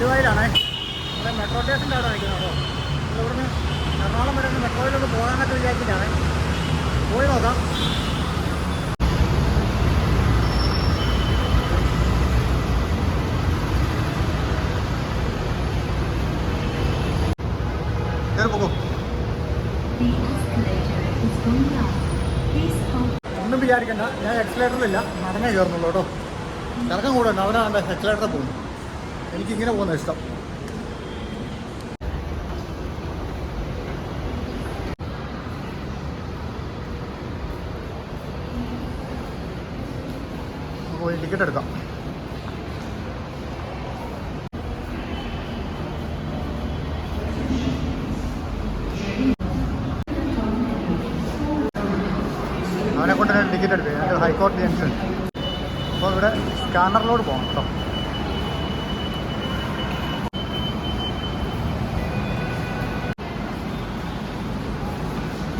ഇവിടെ മെട്രോ സ്റ്റേഷന്റെ അവിടെ നിൽക്കുന്നത് കേട്ടോ നമ്മൾ ഇവിടുന്ന് എറണാകുളം വരെ ഒന്ന് മെട്രോയിലൊന്ന് പോകാനൊക്കെ വിചാരിച്ചിട്ടാണ്. പോയി നോക്കാം. ഒന്നും വിചാരിക്കണ്ട. ഞാൻ എക്സലേറ്ററിലില്ല നടന്നേ കയറുന്നുള്ളൂ കേട്ടോ. ഇറക്കം കൂടെ അവനാണ് എക്സലേറ്ററിൽ പോകുന്നു. എനിക്കിങ്ങനെ പോകുന്ന ഇഷ്ടം. പോയി ടിക്കറ്റ് എടുക്കാം. അവനെ കൊണ്ട് ടിക്കറ്റ് ഞങ്ങൾ ഹൈക്കോടതി ജംഗ്ഷൻ അപ്പോൾ ഇവിടെ സ്കാനറിലോട് പോകണം കേട്ടോ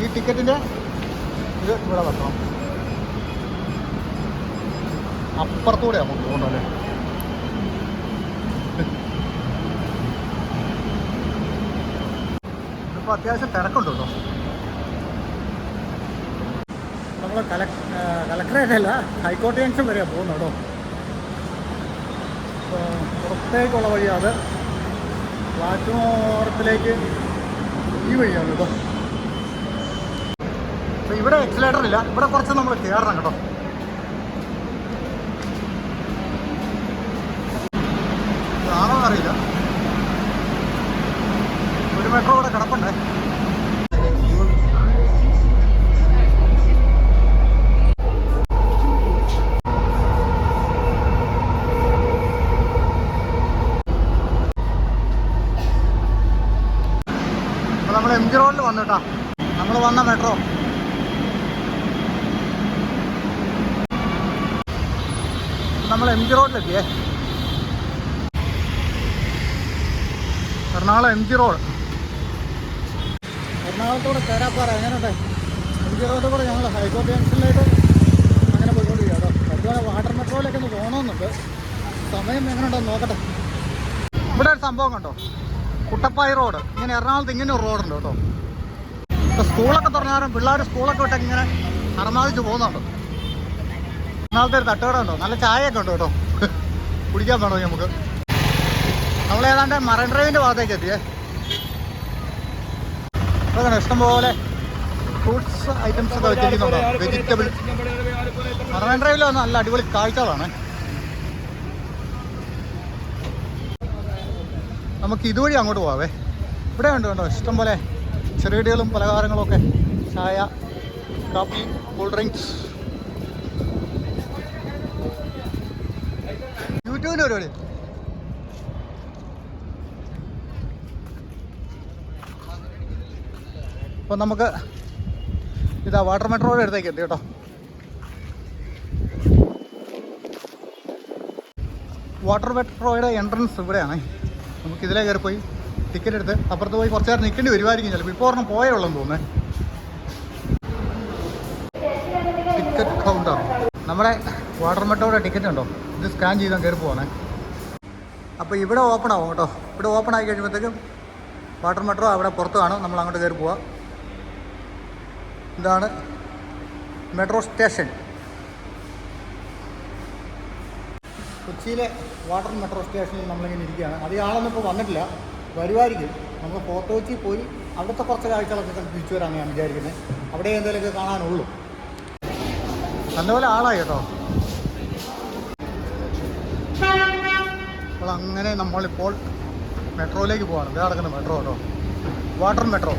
ഈ ടിക്കറ്റിന്റെ ഇത് ഇവിടെ വെക്കണം. അപ്പുറത്തൂടെ നമുക്ക് പോകണ്ടല്ലേ ഇപ്പോൾ അത്യാവശ്യം തിരക്കുണ്ട് നമ്മൾ കലക് കലക്ടറേറ്റ് അല്ല ഹൈക്കോടതി ജംഗ്ഷൻ വരെയാണ് പോകുന്നത് കേട്ടോ. പുറത്തേക്കുള്ള വഴിയാണ് അത്. പ്ലാറ്റ്ഫോറത്തിലേക്ക് ഈ വഴിയാണ് കേട്ടോ അപ്പോൾ ഇവിടെ എക്സലേറ്റർ ഇല്ല. ഇവിടെ കുറച്ച് നമ്മൾ കയറണം കേട്ടോ. ആണോ അറിയില്ല. ഒരു മെട്രോ ഇവിടെ കിടപ്പുണ്ടേ അപ്പോൾ നമ്മൾ എം ജി റോഡിൽ വന്നു കേട്ടോ നമ്മൾ വന്ന മെട്രോ നമ്മൾ എം ജി റോഡിലെത്തിയേ എറണാകുളം എം ജി റോഡ് എറണാകുളത്തോടെ കയറാപ്പാറ എങ്ങനെയുണ്ട്? എം ജി റോഡിൽ കൂടെ ഞങ്ങൾ ഹൈക്കോർട്ട് ജംഗ്ഷനിലേക്ക് അങ്ങനെ പോയിക്കൊണ്ടിരിക്കുക കേട്ടോ. അതുപോലെ വാട്ടർ മെട്രോയിലേക്ക് ഒന്ന് പോകണമെന്നുണ്ട് സമയം എങ്ങനെയുണ്ടെന്ന് നോക്കട്ടെ. ഇവിടെ ഒരു സംഭവം കണ്ടോ? കുട്ടപ്പായി റോഡ്. ഇങ്ങനെ എറണാകുളത്ത് ഇങ്ങനെ ഒരു റോഡുണ്ട് കേട്ടോ. ഇപ്പോൾ സ്കൂളൊക്കെ തുറന്നാലും പിള്ളേർ സ്കൂളൊക്കെ വിട്ടൊക്കെ ഇങ്ങനെ അറമാദിച്ച് പോകുന്നുണ്ട്. എറണാകുളത്ത് ഒരു തട്ടുകട ഉണ്ടോ നല്ല ചായയൊക്കെ ഉണ്ട് കേട്ടോ. കുടിക്കാൻ വേണോ നമുക്ക്? നമ്മൾ ഏതാണ്ട് മറൈൻ ഡ്രൈവിന്റെ ഭാഗത്തേക്ക് എത്തിയേ. ഇതൊക്കെ ഇഷ്ടംപോലെ ഫ്രൂട്ട്സ് ഐറ്റംസ് ഒക്കെ വെച്ചിരിക്കുന്നുണ്ടോ? വെജിറ്റബിൾ മറൈൻ ഡ്രൈവിൽ വന്ന നല്ല അടിപൊളി കാഴ്ചകളാണ്. നമുക്ക് ഇതുവഴി അങ്ങോട്ട് പോവാവേ. ഇവിടെ ഉണ്ട് കേട്ടോ ഇഷ്ടംപോലെ ചെറുകടികളും പലഹാരങ്ങളും ഒക്കെ. ചായ കാപ്പി കൂൾ ഡ്രിങ്ക്സ് യൂട്യൂബിന്റെ പരിപാടി നമുക്ക് ഇതാ വാട്ടർ മെട്രോയുടെ അടുത്തേക്ക് എത്തി കേട്ടോ. വാട്ടർ മെട്രോയുടെ എൻട്രൻസ് ഇവിടെയാണ്. നമുക്ക് ഇതിലേ കയറി പോയി ടിക്കറ്റ് എടുത്ത് അപ്പുറത്ത് പോയി കുറച്ച് നേരം നിൽക്കേണ്ടി വരുമായിരിക്കും ചിലപ്പോൾ ഇപ്പോൾ ഒരെണ്ണം പോയേ ഉള്ളെന്ന് തോന്നുന്നത് ടിക്കറ്റ് കൗണ്ടർ നമ്മുടെ വാട്ടർ മെട്രോയുടെ ടിക്കറ്റ് ഉണ്ടോ? ഇത് സ്കാൻ ചെയ്താൽ കയറി പോകണേ അപ്പോൾ ഇവിടെ ഓപ്പൺ ആവും കേട്ടോ. ഇവിടെ ഓപ്പൺ ആയി കഴിയുമ്പോഴത്തേക്കും വാട്ടർ മെട്രോ അവിടെ പുറത്ത് കാണും. നമ്മൾ അങ്ങോട്ട് കയറി പോവാം. ഇതാണ് മെട്രോ സ്റ്റേഷൻ കൊച്ചിയിലെ വാട്ടർ മെട്രോ സ്റ്റേഷനിൽ നമ്മളിങ്ങനെ ഇരിക്കുകയാണ്. അധികം ആളൊന്നും ഇപ്പോൾ വന്നിട്ടില്ല. വരുമായിരിക്കും നമുക്ക് ഫോർട്ട് കൊച്ചി പോയി അവിടുത്തെ കുറച്ച് കാഴ്ചകളൊക്കെ കൽപ്പിച്ചു വരാമെന്ന് ഞാൻ വിചാരിക്കുന്നത്. അവിടെ എന്തെങ്കിലുമൊക്കെ കാണാനുള്ളൂ. നല്ലപോലെ ആളായി കേട്ടോ. അപ്പോൾ അങ്ങനെ നമ്മളിപ്പോൾ മെട്രോയിലേക്ക് പോവാണ്. ഇതാ നടക്കുന്ന മെട്രോ കേട്ടോ. Water metro.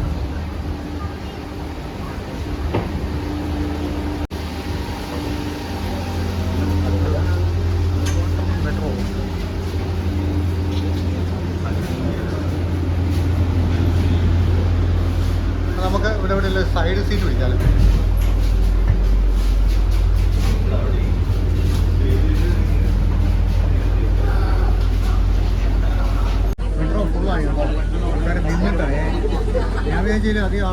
വിചാരിച്ചാൽ അധികം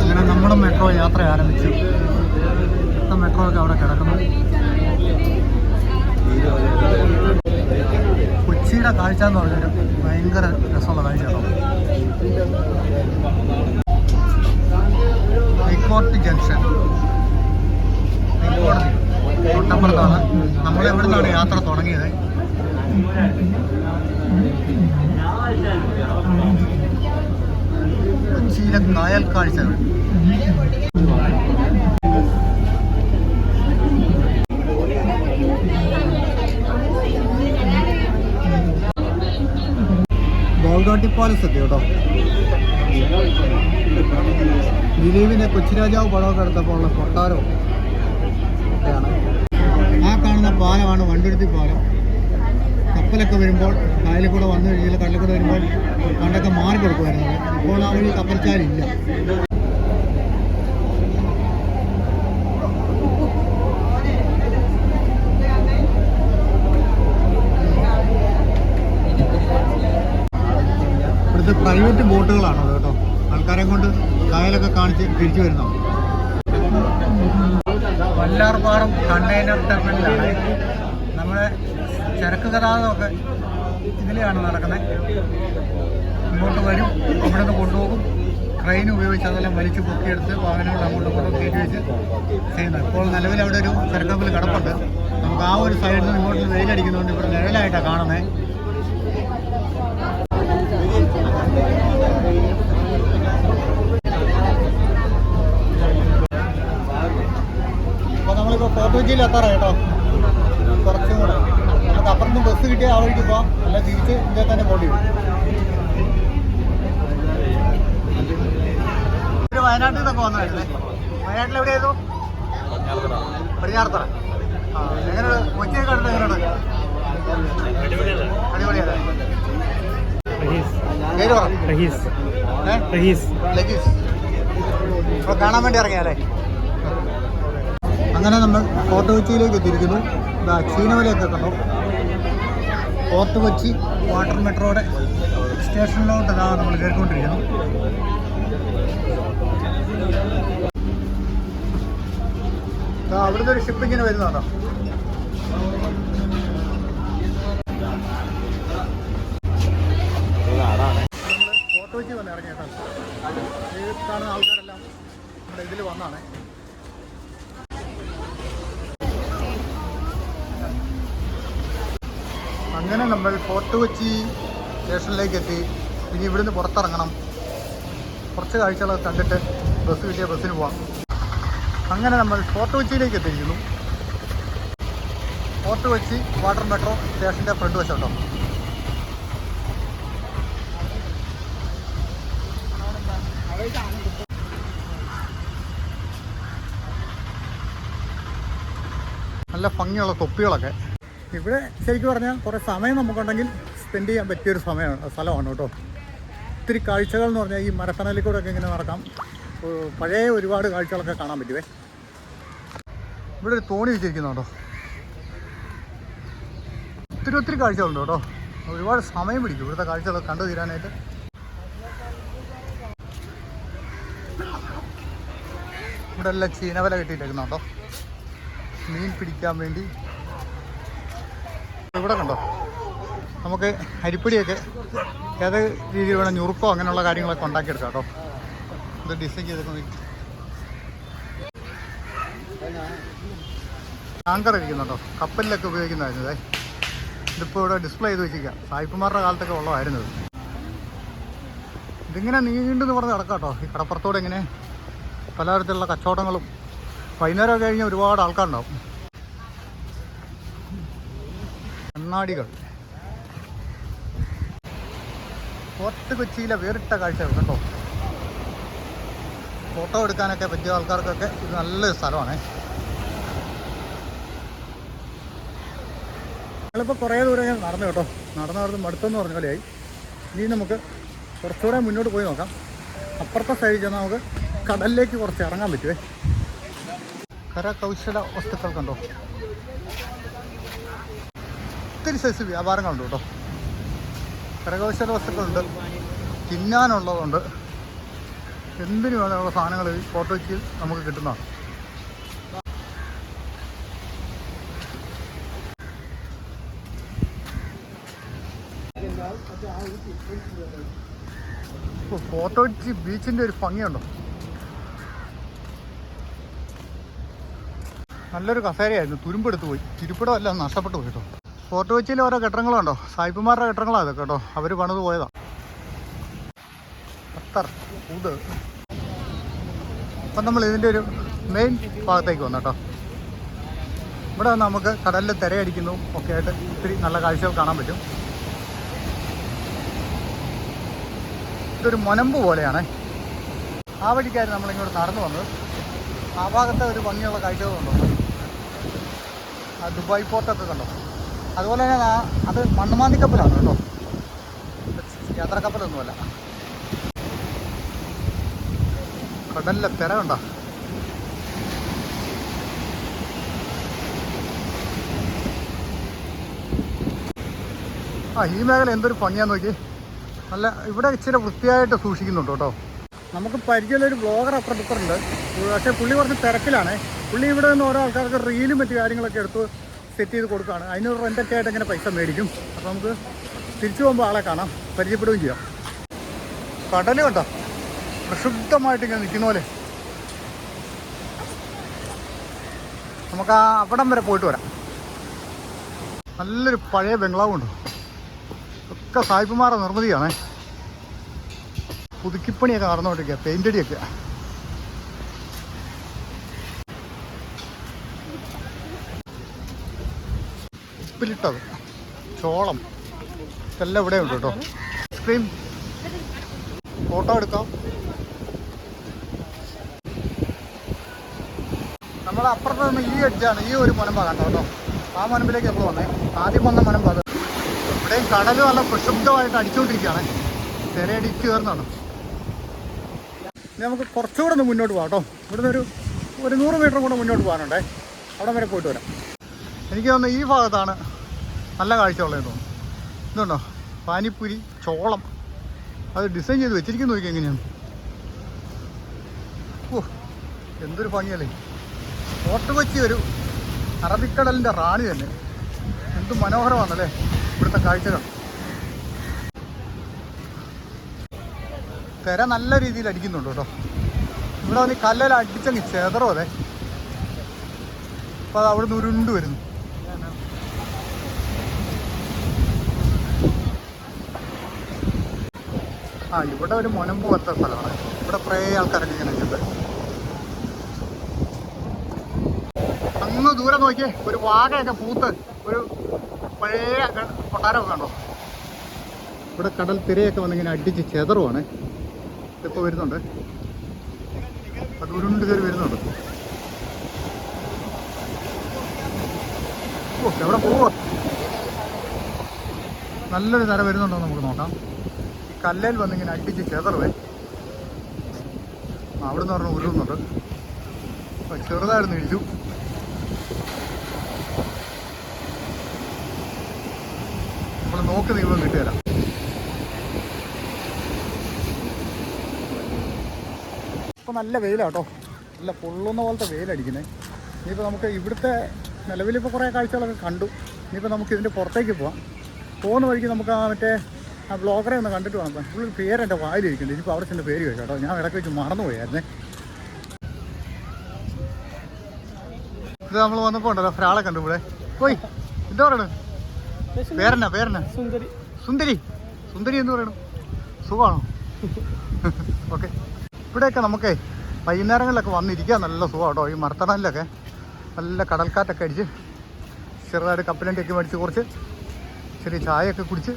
അങ്ങനെ നമ്മുടെ മെട്രോ യാത്ര ആരംഭിച്ചു. മെട്രോ ഒക്കെ അവിടെ കിടക്കുന്നു. കൊച്ചിയുടെ കാഴ്ച എന്ന് പറഞ്ഞാൽ ഭയങ്കര രസമുള്ള കാഴ്ചയാണോ ഹൈക്കോർട്ട് ജംഗ്ഷൻ ഹൈക്കോടതി തൊട്ടപ്പുറത്താണ് നമ്മൾ എവിടെ നിന്നാണ് യാത്ര തുടങ്ങിയത്? കൊച്ചിയിലെ കായൽ കാഴ്ചകൾ ബോൾഗാട്ടി പാലസ് എത്തി കേട്ടോ. ദിലീപിന്റെ കൊച്ചിരാജാവ് പടമൊക്കെ എടുത്തപ്പോൾ ഉള്ള കൊട്ടാരവും ഒക്കെയാണ് ആ കാണുന്ന പാലമാണ് വണ്ടുരുത്തി പാലം. കപ്പലൊക്കെ വരുമ്പോൾ കായലിൽ കൂടെ വന്നു കഴിഞ്ഞാൽ കടലിൽ കൂടെ വരുമ്പോൾ പണ്ടൊക്കെ മാറി കൊടുക്കുമായിരുന്നു ഇപ്പോൾ ആ ഒരു കപ്പൽച്ചാലില്ല. ഇവിടുത്തെ പ്രൈവറ്റ് ബോട്ടുകളാണോ കേട്ടോ? ആൾക്കാരെ കൊണ്ട് കായലൊക്കെ കാണിച്ച് തിരിച്ചു വരുന്നതാണ്. വല്ലാർപാടം കണ്ടെയ്നർ ടെർമിനലാണ് നമ്മുടെ ചരക്ക് ഗതാഗതമൊക്കെ ഇതിലെയാണ് നടക്കുന്നത്. ഇങ്ങോട്ട് വരും അവിടെ നിന്ന് കൊണ്ടുപോകും. ട്രെയിൻ ഉപയോഗിച്ച് അതെല്ലാം വലിച്ചു പൊക്കിയെടുത്ത് വാഹനങ്ങൾ അങ്ങോട്ടും ഇങ്ങോട്ടും കയറ്റി വെച്ച് ചെയ്യുന്നത്. ഇപ്പോൾ നിലവിൽ അവിടെ ഒരു ചരക്കപ്പിൽ കിടപ്പുണ്ട്. നമുക്ക് ആ ഒരു സൈഡിൽ നിന്ന് ഇങ്ങോട്ട് വെയിലടിക്കുന്നതുകൊണ്ട് ഇവിടെ നിഴലായിട്ടാണ് കാണുന്നത്. ഫോർട്ട് എത്താറായി കേട്ടോ. കുറച്ചും കൂടെ. നമുക്ക് അപ്പുറത്തും ബസ് കിട്ടിയാൽ ആ വഴിക്ക് പോവാം. അല്ല തിരിച്ച് ഇന്ത്യ തന്നെ പോകേണ്ടി വരും. വയനാട്ടിൽ നിന്നൊക്കെ വന്നതായിരുന്നേ. വയനാട്ടിൽ എവിടെയായിരുന്നു പടിഞ്ഞാറത്തറ. ആ എങ്ങനെയുണ്ട് കൊച്ചിയെ കണ്ടിട്ട് എങ്ങനെയുണ്ട് അടിപൊളിയാണ് പേര് പറ. റഹീസ്. ഏ? റഹീസ്. ലഗീസ് അപ്പോൾ കാണാൻ വേണ്ടി ഇറങ്ങിയാലേ അങ്ങനെ നമ്മൾ ഫോർട്ട് കൊച്ചിയിലേക്ക് എത്തിയിരിക്കുന്നു. ഇതാ ചീനവലയൊക്കെ കണ്ടു? ഫോർട്ട് കൊച്ചി വാട്ടർ മെട്രോയുടെ സ്റ്റേഷനിലോട്ട് ഇതാ നമ്മൾ കയറിക്കൊണ്ടിരിക്കുന്നു. അവിടുന്ന് ഒരു ഷിപ്പ് ഇങ്ങനെ വരുന്നുണ്ടോ ഫോർട്ട് കൊച്ചി വന്ന് ഇറങ്ങിയിട്ടോ ഈ കാണുന്ന ആൾക്കാരെല്ലാം നമ്മുടെ ഇതിൽ വന്നാണ്. അങ്ങനെ നമ്മൾ ഫോർട്ട് കൊച്ചി സ്റ്റേഷനിലേക്ക് എത്തി ഇനി ഇവിടുന്ന് പുറത്തിറങ്ങണം. കുറച്ച് കാഴ്ചകളൊക്കെ കണ്ടിട്ട് ബസ് കിട്ടിയ ബസ്സിന് പോവാം. അങ്ങനെ നമ്മൾ ഫോർട്ട് കൊച്ചിയിലേക്ക് എത്തിയിരിക്കുന്നു ഫോർട്ട് കൊച്ചി വാട്ടർ മെട്രോ സ്റ്റേഷന്റെ ഫ്രണ്ട് വശം കേട്ടോ. നല്ല ഭംഗിയുള്ള തൊപ്പികളൊക്കെ. ഇവിടെ ശരിക്കും പറഞ്ഞാൽ കുറേ സമയം നമുക്കുണ്ടെങ്കിൽ സ്പെൻഡ് ചെയ്യാൻ പറ്റിയൊരു സമയമാണ് സ്ഥലമാണ് കേട്ടോ. ഒത്തിരി കാഴ്ചകൾ എന്ന് പറഞ്ഞാൽ ഈ മരത്തണലിൽ കൂടെ ഒക്കെ ഇങ്ങനെ നടക്കാം. പഴയ ഒരുപാട് കാഴ്ചകളൊക്കെ കാണാൻ പറ്റുവേ. ഇവിടെ ഒരു തോണി വെച്ചിരിക്കുന്നുണ്ടോ ഒത്തിരി ഒത്തിരി കാഴ്ചകളുണ്ട് കേട്ടോ. ഒരുപാട് സമയം പിടിക്കും ഇവിടുത്തെ കാഴ്ചകളൊക്കെ കണ്ടു തീരാനായിട്ട്. ഇവിടെ എല്ലാം ചീനവല കെട്ടിയിട്ടേക്കുന്നുണ്ടോ മീൻ പിടിക്കാൻ വേണ്ടി ഇവിടെ കണ്ടോ? നമുക്ക് അരിപ്പൊടിയൊക്കെ ഏത് രീതിയിൽ വേണം ഞുറുക്കോ അങ്ങനെയുള്ള കാര്യങ്ങളൊക്കെ ഉണ്ടാക്കിയെടുക്കാം കേട്ടോ. ഇത് ഡിസൈൻ ചെയ്തിട്ട് ടാങ്കർ ഇരിക്കുന്നുണ്ടോ കപ്പലിലൊക്കെ ഉപയോഗിക്കുന്നതായിരുന്നതേ ഇതിപ്പോൾ ഇവിടെ ഡിസ്പ്ലേ ചെയ്ത് വെച്ചിരിക്കുക സായിപ്പുമാരുടെ കാലത്തൊക്കെ ഉള്ളതായിരുന്നത് ഇതിങ്ങനെ നീണ്ടെന്ന് പറഞ്ഞ് കിടക്കാം കേട്ടോ. ഈ കടപ്പുറത്തോടെ ഇങ്ങനെ പലതരത്തിലുള്ള കച്ചവടങ്ങളും വൈകുന്നേരം കഴിഞ്ഞ് ഒരുപാട് ആൾക്കാരുണ്ടാവും. കണ്ണാടികൾ. ഫോർട്ട് കൊച്ചിയിലെ വേറിട്ട കാഴ്ചകൾ കേട്ടോ ഫോട്ടോ എടുക്കാനൊക്കെ പറ്റിയ ആൾക്കാർക്കൊക്കെ ഇത് നല്ലൊരു സ്ഥലമാണ്. ഞങ്ങളിപ്പോൾ കുറേ ദൂരം ഞാൻ നടന്നു കേട്ടോ. നടന്നു നടന്ന് മടുത്തെന്ന് പറഞ്ഞ പോലെയായി. ഇനി നമുക്ക് കുറച്ചുകൂടെ മുന്നോട്ട് പോയി നോക്കാം. അപ്പുറത്തെ സൈഡിൽ ചെന്നാൽ നമുക്ക് കടലിലേക്ക് കുറച്ച് ഇറങ്ങാൻ പറ്റുമേ കരകൗശല വസ്തുക്കൾ കണ്ടോ? ഒത്തിരി സൈസ് വ്യാപാരങ്ങളുണ്ട് കേട്ടോ. കരകൗശല വസ്തുക്കളുണ്ട്. തിന്നാനുള്ളതുണ്ട്. എന്തിനു വേണമുള്ള സാധനങ്ങൾ ഈ ഫോട്ടോയ്ക്ക് നമുക്ക് കിട്ടുന്നതാണ്. ഫോട്ടോയ്ക്ക് ബീച്ചിന്റെ ഒരു ഭംഗിയുണ്ടോ? നല്ലൊരു കസേരയായിരുന്നു. തുരുമ്പെടുത്ത് പോയി. തിരുപ്പിടമല്ല നഷ്ടപ്പെട്ടു പോയിട്ടോ ഫോർട്ട് കൊച്ചിയിൽ ഓരോ കെട്ടിടങ്ങളുണ്ടോ? സായിപ്പുമാരുടെ കെട്ടിടങ്ങളാണ് കേട്ടോ. അവർ പണിത് പോയതാ. ഖത്തർ അപ്പം നമ്മൾ ഇതിന്റെ ഒരു മെയിൻ ഭാഗത്തേക്ക് വന്നു കേട്ടോ. ഇവിടെ നമുക്ക് കടലിൽ തിരയടിക്കുന്നു. ഒക്കെ ആയിട്ട് ഇത്തിരി നല്ല കാഴ്ചകൾ കാണാൻ പറ്റും. ഇതൊരു മുനമ്പ് പോലെയാണ്. ആ വഴിക്കായിരുന്നു നമ്മളിങ്ങോട്ട് നടന്നു വന്നത്. ആ ഭാഗത്തെ ഒരു ഭംഗിയുള്ള കാഴ്ചകളുണ്ടോ? ആ ദുബായ് പോർട്ടൊക്കെ കണ്ടോ? അതുപോലെ തന്നെ അത് മണ്ണുമാന്തി കപ്പലാണ് കേട്ടോ. യാത്രാ കപ്പലൊന്നുമല്ല. കടലിലെ തിര കണ്ടോ? ആ ഈ മേഖല എന്തൊരു ഭംഗിയാന്ന് നോക്കി. നല്ല ഇവിടെ ഇച്ചിരി വൃത്തിയായിട്ട് സൂക്ഷിക്കുന്നുണ്ട് കേട്ടോ. നമുക്ക് പരിചയമുള്ള ഒരു ബ്ലോഗർ അപ്പുറത്തിപ്പുറമുണ്ട് പക്ഷേ പുള്ളി കുറച്ച് തിരക്കിലാണ്. പുള്ളി ഇവിടെ നിന്ന് ഓരോ ആൾക്കാർക്ക് റീലും മറ്റു കാര്യങ്ങളൊക്കെ എടുത്ത് സെറ്റ് ചെയ്ത് കൊടുക്കുകയാണ്. അതിന് റെന്റൊക്കെ ആയിട്ട് ഇങ്ങനെ പൈസ മേടിക്കും. അപ്പോൾ നമുക്ക് തിരിച്ചു പോകുമ്പോൾ ആളെ കാണാം. പരിചയപ്പെടുകയും ചെയ്യാം. കടൽ കണ്ടോ? പ്രക്ഷുബ്ധമായിട്ട് ഇങ്ങനെ നിൽക്കുന്ന പോലെ. നമുക്ക് ആ അവിടം വരെ പോയിട്ട് വരാം. നല്ലൊരു പഴയ ബംഗ്ലാവുണ്ട് ഒക്കെ സായിപ്പുമാരുടെ നിർമ്മിതിയാണേ. പുതുക്കിപ്പണിയൊക്കെ നടന്നുകൊണ്ടിരിക്കുക പെയിന്റ് ഉപ്പിലിട്ടത്. ചോളം. ഇതെല്ലാം ഇവിടെ ഉണ്ട് കേട്ടോ. ഐസ്ക്രീം ഫോട്ടോ എടുക്കാം. നമ്മൾ അപ്പുറത്ത് നിന്ന് ഈ അടിച്ചാണ് ഈ ഒരു മുനമ്പ കണ്ടോ കേട്ടോ? ആ മുനമ്പിലേക്ക് നമ്മൾ വന്നേ. ആദ്യം വന്ന മുനമ്പ് അത്. ഇവിടെയും കടൽ നല്ല പ്രക്ഷുബ്ധമായിട്ട് അടിച്ചുകൊണ്ടിരിക്കുകയാണ്. തിരയടിച്ച് കയറുന്നതാണ്. നമുക്ക് കുറച്ചുകൂടെ ഒന്ന് മുന്നോട്ട് പോകാം കേട്ടോ. ഇവിടുന്ന് ഒരു ഒരു നൂറ് മീറ്റർ കൂടെ മുന്നോട്ട് പോകാനുണ്ടേ. അവിടെ വരെ പോയിട്ട് വരാം. എനിക്ക് തോന്നുന്നു ഈ ഭാഗത്താണ് നല്ല കാഴ്ചയുള്ളതെന്ന് തോന്നുന്നു ഇതുണ്ടോ? പാനിപ്പുരി ചോളം. അത് ഡിസൈൻ ചെയ്ത് വെച്ചിരിക്കുന്നു നോക്കി എങ്ങനെയാണ് ഓ എന്തൊരു ഭംഗിയല്ലേ. ഫോർട്ട് കൊച്ചി ഒരു അറബിക്കടലിന്റെ റാണി തന്നെ. എന്ത് മനോഹരമാണല്ലേ ഇവിടുത്തെ കാഴ്ചകൾ. തിര നല്ല രീതിയിൽ അടിക്കുന്നുണ്ട് കേട്ടോ. ഇവിടെ വന്ന് കല്ലിൽ അടിച്ചങ്ങ് ചെതറോ അതെ. അപ്പോൾ അത് അവിടുന്ന് ഉരുണ്ട് വരുന്നു. ആ ഇവിടെ ഒരു മുനമ്പ് പോലത്തെ സ്ഥലമാണ്. ഇവിടെ കുറേ ആൾക്കാരൊക്കെ ഇങ്ങനെ ഉണ്ട് അങ്ങ് ദൂരെ നോക്കിയേ ഒരു വാകയൊക്കെ പൂത്ത് ഒരു പഴയ കൊട്ടാരമൊക്കെ കണ്ടോ? ഇവിടെ കടൽ തിരയൊക്കെ വന്നിങ്ങനെ അടിച്ച് ചെതറുവാണ്. ഇതിപ്പോൾ വരുന്നുണ്ട്. അത് ഉരുണ്ട് കയറി വരുന്നുണ്ട്. എവിടെ പോവാ? നല്ലൊരു തര വരുന്നുണ്ടോ നമുക്ക് നോക്കാം. കല്ലേൽ വന്നിങ്ങനെ അടിച്ച് ചെതറുവേ. അവിടെ നിന്ന് പറഞ്ഞാൽ ഉരുളുന്നുണ്ട്. ചെറുതായിരുന്നു ഇടിച്ചു നമ്മൾ നോക്ക് നീളം കിട്ടുകയില്ല ഇപ്പം നല്ല വെയിലാട്ടോ നല്ല പൊള്ളുന്ന പോലത്തെ വെയിലടിക്കുന്നത് ഇനിയിപ്പോൾ നമുക്ക് ഇവിടുത്തെ നിലവിലിപ്പോൾ കുറേ കാഴ്ചകളൊക്കെ കണ്ടു. ഇനിയിപ്പോൾ നമുക്ക് ഇതിന്റെ പുറത്തേക്ക് പോവാം. പോകുന്ന വഴിക്ക് നമുക്ക് ആ മറ്റേ ആ ബ്ലോഗറെ ഒന്ന് കണ്ടിട്ട് വേണം ഫുൾ പേര് എന്റെ വായിലിരിക്കുന്നുണ്ട്. ഇനിയിപ്പോൾ അവിടെ ചെന്ന് പേര് കേട്ടോ. ഞാൻ ഇടയ്ക്ക് വെച്ച് മറന്നുപോയായിരുന്നേ ഇത് നമ്മൾ വന്നപ്പോൾ ഉണ്ടല്ലോ ഒരാളെ കണ്ടു ഇവിടെ. പോയി എന്താ പറയണു? പേരെന്നാ പേരെന്നാ? സുന്ദരി. സുന്ദരി. സുന്ദരി എന്ന് പറയണു. സുഖമാണോ? ഓക്കെ ഇവിടെയൊക്കെ നമുക്കേ വൈകുന്നേരങ്ങളിലൊക്കെ വന്നിരിക്കാൻ നല്ല സുഖം കേട്ടോ. ഈ മർത്തണലിലൊക്കെ നല്ല കടൽക്കാറ്റൊക്കെ അടിച്ച് ചെറുതായിട്ട് കപ്പലണ്ടിയൊക്കെ മേടിച്ച് കുറച്ച് ചെറിയ ചായയൊക്കെ കുടിച്ച്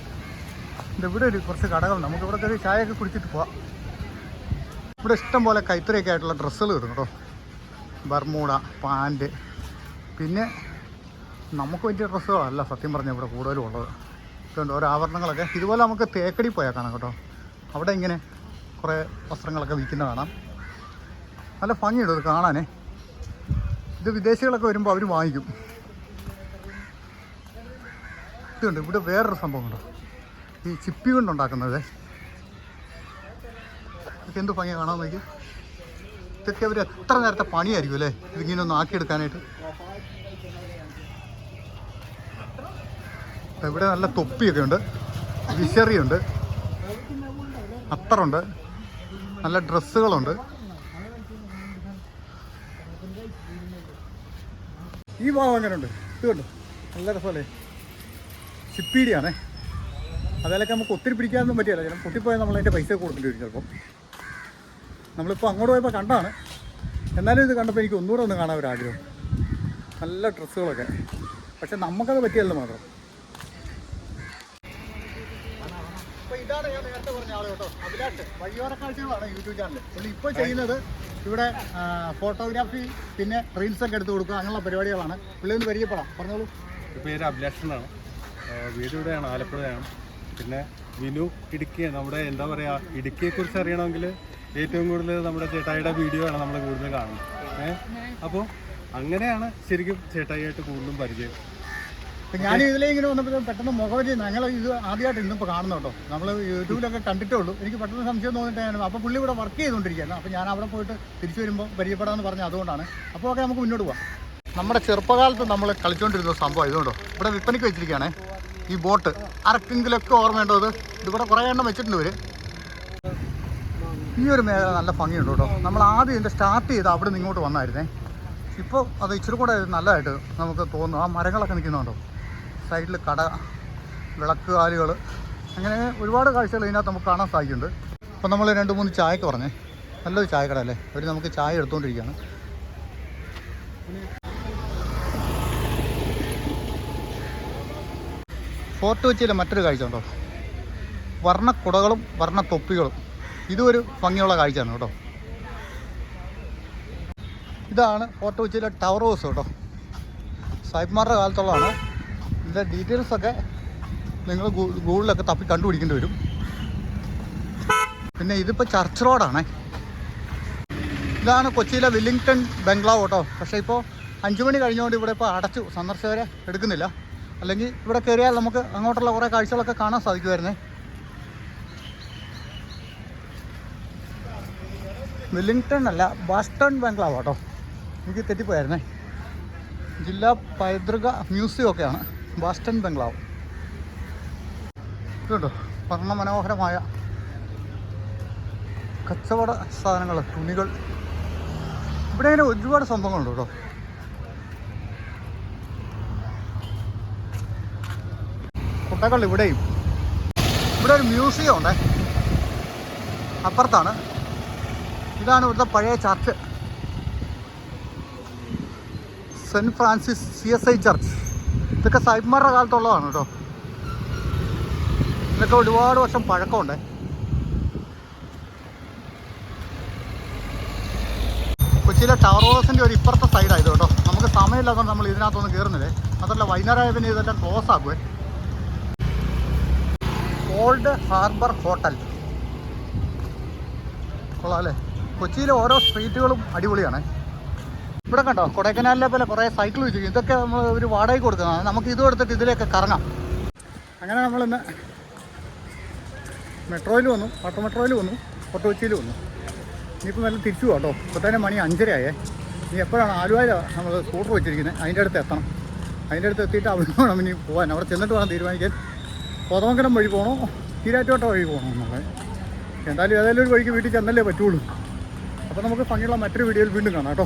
ഇവിടെ ഒരു കുറച്ച് കടകൾ. നമുക്ക് ഇവിടെ കയറി ചായയൊക്കെ കുടിച്ചിട്ട് പോവാം. ഇവിടെ ഇഷ്ടം പോലെ കൈത്തറിയൊക്കെ ആയിട്ടുള്ള ഡ്രസ്സുകൾ കിട്ടും കേട്ടോ. ബർമൂട പാന്റ് പിന്നെ നമുക്ക് വലിയ ഡ്രസ്സുകളല്ല സത്യം പറഞ്ഞാൽ ഇവിടെ കൂടുതലും ഉള്ളത്. ഇതുകൊണ്ട് ഓരോ ആഭരണങ്ങളൊക്കെ. ഇതുപോലെ നമുക്ക് തേക്കടി പോയാൽ കാണാം കേട്ടോ. അവിടെ ഇങ്ങനെ കുറേ വസ്ത്രങ്ങളൊക്കെ വിൽക്കുന്ന കാണാം. നല്ല ഭംഗിയുണ്ട് ഇത് കാണാനേ. ഇത് വിദേശികളൊക്കെ വരുമ്പോൾ അവർ വാങ്ങിക്കും. ഇതുണ്ട്. ഇവിടെ വേറൊരു സംഭവം ഉണ്ടോ? ഈ ചിപ്പി കൊണ്ടുണ്ടാക്കുന്നത്. ഇതൊക്കെ എന്ത് ഭംഗിയാണ് കാണാൻ നോക്കി ഇതൊക്കെ അവർ എത്ര നേരത്തെ പണിയായിരിക്കും അല്ലേ? ഇതിങ്ങനെ ഒന്ന് ആക്കിയെടുക്കാനായിട്ട്. ഇവിടെ നല്ല തൊപ്പിയൊക്കെ ഉണ്ട്. വിശറിയുണ്ട്. അത്തറുണ്ട്. നല്ല ഡ്രസ്സുകളുണ്ട്. ഈ ഭാഗം അങ്ങനെ ഇത് കണ്ടു? നല്ല രസമല്ലേ? ചിപ്പീടിയാണേ അതിലൊക്കെ നമുക്ക് ഒത്തിരി പിടിക്കാനൊന്നും പറ്റിയല്ല ചിലപ്പോൾ പൊട്ടിപ്പോയാൽ നമ്മൾ അതിന്റെ പൈസ കൊടുക്കേണ്ടി വരും ചിലപ്പം. നമ്മളിപ്പോൾ അങ്ങോട്ട് പോയപ്പോൾ കണ്ടാണ്. എന്നാലും ഇത് കണ്ടപ്പോൾ എനിക്ക് ഒന്നുകൂടെ ഒന്ന് കാണാൻ ഒരാഗ്രഹം നല്ല ഡ്രസ്സുകളൊക്കെ. പക്ഷെ നമുക്കത് പറ്റിയല്ലോ മാത്രം. അപ്പോൾ ഇതാണ് ഞാൻ നേരത്തെ പറഞ്ഞ ആൾ കേട്ടോ. അഭിലാഷ് വഴിയോര കാഴ്ചകളാണ് യൂട്യൂബ് ചാനൽ പുള്ളി ഇപ്പോൾ ചെയ്യുന്നത് ഇവിടെ ഫോട്ടോഗ്രാഫി പിന്നെ റീൽസ് ഒക്കെ എടുത്ത് കൊടുക്കുക അങ്ങനെയുള്ള പരിപാടികളാണ്. പുള്ളി ഒന്ന് പരിചയപ്പെടാം. പറഞ്ഞോളൂ. പേര് അഭിലാഷ് എന്നാണ്. വീട് ഇവിടെയാണ് ആലപ്പുഴയാണ് പിന്നെ വിനു ഇടുക്കി നമ്മുടെ എന്താ പറയുക ഇടുക്കിയെക്കുറിച്ച് അറിയണമെങ്കിൽ ഏറ്റവും കൂടുതൽ നമ്മുടെ ചേട്ടായിയുടെ വീഡിയോ ആണ് നമ്മൾ കൂടുതൽ കാണുന്നത്. ഏഹ് അപ്പോൾ അങ്ങനെയാണ് ശരിക്കും ചേട്ടായിയായിട്ട് കൂടുതലും പരിചയം. ഞാൻ ഇതിലേ ഇങ്ങനെ വന്നപ്പോൾ പെട്ടെന്ന് മുഖവരി ഞങ്ങൾ ഇത് ആദ്യമായിട്ട് ഇന്നിപ്പോൾ കാണുന്നു കേട്ടോ. നമ്മൾ യൂട്യൂബിലൊക്കെ കണ്ടിട്ടേ ഉള്ളൂ. എനിക്ക് പെട്ടെന്ന് സംശയം തോന്നിയിട്ടായിരുന്നു അപ്പോൾ പുള്ളി ഇവിടെ വർക്ക് ചെയ്തുകൊണ്ടിരിക്കുകയാണ്. അപ്പോൾ ഞാൻ അവിടെ പോയിട്ട് തിരിച്ചു വരുമ്പോൾ പരിചയപ്പെടാമെന്ന് പറഞ്ഞ അതുകൊണ്ടാണ്. അപ്പോൾ ഒക്കെ നമുക്ക് മുന്നോട്ട് പോകാം നമ്മുടെ ചെറുപ്പകാലത്ത് നമ്മൾ കളിച്ചുകൊണ്ടിരുന്ന സംഭവം ഇതുകൊണ്ടോ? ഇവിടെ വിൽപ്പനയ്ക്ക് വെച്ചിരിക്കുകയാണേ. ഈ ബോട്ട് ആർക്കെങ്കിലൊക്കെ ഓർമ്മയുണ്ടോ ഇത് ഇതിവിടെ കുറേ എണ്ണം വെച്ചിട്ടുണ്ട് ഇവർ ഈ ഒരു മേഖല നല്ല ഭംഗിയുണ്ട് കേട്ടോ. നമ്മൾ ആദ്യം ഇതിന്റെ സ്റ്റാർട്ട് ചെയ്ത് അവിടെ നിന്ന് ഇങ്ങോട്ട് വന്നായിരുന്നേ. ഇപ്പോൾ അത് ഇച്ചിരി കൂടെ നല്ലതായിട്ട് നമുക്ക് തോന്നുന്നു. ആ മരങ്ങളൊക്കെ നിൽക്കുന്നുണ്ടോ സൈഡിൽ കട വിളക്കുകാലുകൾ അങ്ങനെ ഒരുപാട് കാഴ്ചകൾ ഇതിനകത്ത് നമുക്ക് കാണാൻ സാധിക്കുന്നുണ്ട്. അപ്പോൾ നമ്മൾ രണ്ട് മൂന്ന് ചായക്ക് പറഞ്ഞേ. നല്ലൊരു ചായക്കട അല്ലേ? അവർ നമുക്ക് ചായ എടുത്തുകൊണ്ടിരിക്കുകയാണ് ഫോർട്ട് കൊച്ചിയിലെ മറ്റൊരു കാഴ്ച ഉണ്ടോ വർണക്കുടകളും വർണത്തൊപ്പികളും. ഇതും ഒരു ഭംഗിയുള്ള കാഴ്ചയാണ് കേട്ടോ. ഇതാണ് ഫോർട്ട് കൊച്ചിയിലെ ടവർ ഹൗസ് കേട്ടോ. സാഹിബ്മാരുടെ കാലത്തുള്ളതാണ്. ഇതിന്റെ ഡീറ്റെയിൽസൊക്കെ നിങ്ങൾ ഗൂഗിളിലൊക്കെ തപ്പി കണ്ടുപിടിക്കേണ്ടി വരും. പിന്നെ ഇതിപ്പോൾ ചർച്ച് റോഡാണ് ഇതാണ് കൊച്ചിയിലെ വില്ലിങ്ടൺ ബംഗ്ലാവ് കേട്ടോ. പക്ഷേ ഇപ്പോൾ അഞ്ചു മണി കഴിഞ്ഞുകൊണ്ട് ഇവിടെ ഇപ്പോൾ അടച്ചു സന്ദർശകരെ എടുക്കുന്നില്ല. അല്ലെങ്കിൽ ഇവിടെ കയറിയാൽ നമുക്ക് അങ്ങോട്ടുള്ള കുറേ കാഴ്ചകളൊക്കെ കാണാൻ സാധിക്കുമായിരുന്നേ. വെല്ലിങ്ടൺ അല്ല ബാസ്റ്റൺ ബംഗ്ലാവ് കേട്ടോ എനിക്ക് തെറ്റിപ്പോയായിരുന്നേ. ജില്ലാ പൈതൃക മ്യൂസിയം ഒക്കെയാണ് ബാസ്റ്റൺ ബംഗ്ലാവ് കേട്ടോ വർണ മനോഹരമായ കച്ചവട സാധനങ്ങൾ തുണികൾ. ഇവിടെ ഇങ്ങനെ ഒരുപാട് സംഭവങ്ങളുണ്ട് കേട്ടോ. കുട്ടകൾ ഇവിടെയും. ഇവിടെ ഒരു മ്യൂസിയം ഉണ്ട്. അപ്പുറത്താണ്. ഇതാണ് ഇവിടുത്തെ പഴയ church saint Francis C S I church ഇതൊക്കെ സൈബ്മാരുടെ കാലത്തുള്ളതാണ് കേട്ടോ. ഇതൊക്കെ ഒരുപാട് വർഷം പഴക്കമുണ്ട്. കൊച്ചിയിലെ ടവർ ഹോസിന്റെ ഒരു ഇപ്പുറത്തെ സൈഡായത് കേട്ടോ. നമുക്ക് സമയമില്ലാത്തതുകൊണ്ട് നമ്മൾ ഇതിനകത്തൊന്നും കയറുന്നില്ലേ മാത്രമല്ല വൈകുന്നേരമായ പിന്നെ ഇതെല്ലാം ക്ലോസ് ആക്കുവേ. Old harbour hotel. കൊള്ളാം അല്ലേ? കൊച്ചിയിലെ ഓരോ സ്ട്രീറ്റുകളും അടിപൊളിയാണ്. ഇവിടെ കണ്ടോ? കൊടൈക്കനാലിലെ പോലെ കുറേ സൈക്കിൾ വെച്ചിരിക്കും ഇതൊക്കെ നമ്മൾ ഒരു വാടകയ്ക്ക് കൊടുക്കുന്നതാണ് നമുക്ക് ഇത് എടുത്തിട്ട് ഇതിലേക്ക് കറങ്ങാം. അങ്ങനെ നമ്മളിന്ന് മെട്രോയിൽ വന്നു. ഓട്ടോ മെട്രോയിൽ വന്നു. ഓട്ടോ കൊച്ചിയിൽ വന്നു. ഇനിയിപ്പോൾ നല്ല തിരിച്ചു കേട്ടോ. ഇപ്പോൾ തന്നെ മണി അഞ്ചരയായേ. ഇനി എപ്പോഴാണ് ആലുവയിൽ നമ്മൾ സ്കൂട്ടർ വെച്ചിരിക്കുന്നത്? അതിന്റെ അടുത്ത് എത്തണം. അതിന്റെ അടുത്ത് എത്തിയിട്ട് അവിടെ വേണം ഇനി പോകാൻ അവിടെ ചെന്നിട്ട് വേണം തീരുമാനിക്കാൻ. കോതമംഗലം വഴി പോകണോ ഈരാറ്റോട്ട വഴി പോകണോ എന്നുള്ളത് എന്തായാലും ഏതെങ്കിലും ഒരു വഴിക്ക് വീട്ടിൽ ചെന്നല്ലേ പറ്റുള്ളൂ. അപ്പോൾ നമുക്ക് ഭംഗിയുള്ള മറ്റൊരു വീഡിയോയിൽ വീണ്ടും കാണാം കേട്ടോ.